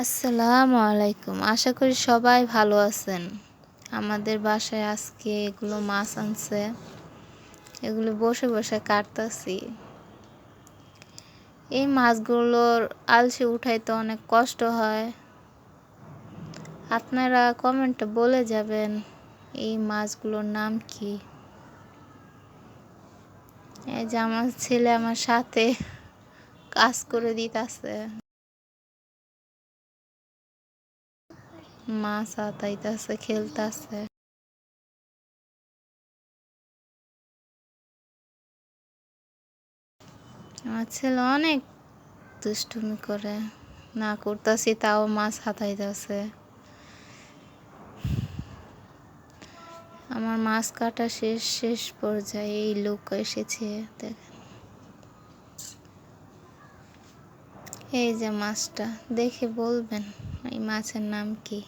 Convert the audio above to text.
আসসালামু আলাইকুম। আশা করি সবাই ভালো আছেন। আমাদের বাসায় আজকে এগুলো মাছ আনছে। এগুলো বসে বসে কাটতাছি। এই মাছগুলোর আলসে উঠাইতে অনেক কষ্ট হয়। আপনারা কমেন্টে বলে যাবেন এই মাছগুলোর নাম কি। এই যে আমার ছেলে আমার সাথে কাজ করে দিতেছে। মাছ আতাইতেছে, খেলতেছে। আমার ছেলে অনেক দুষ্টুমি করে, না করতেছি তাও মাছ হাতাইতেছে আমার মাছ কাটা শেষ শেষ পর্যায়ে এই লোক এসেছে, দেখেন। এই যে মাছটা, দেখে বলবেন, এই মাছের নাম কি?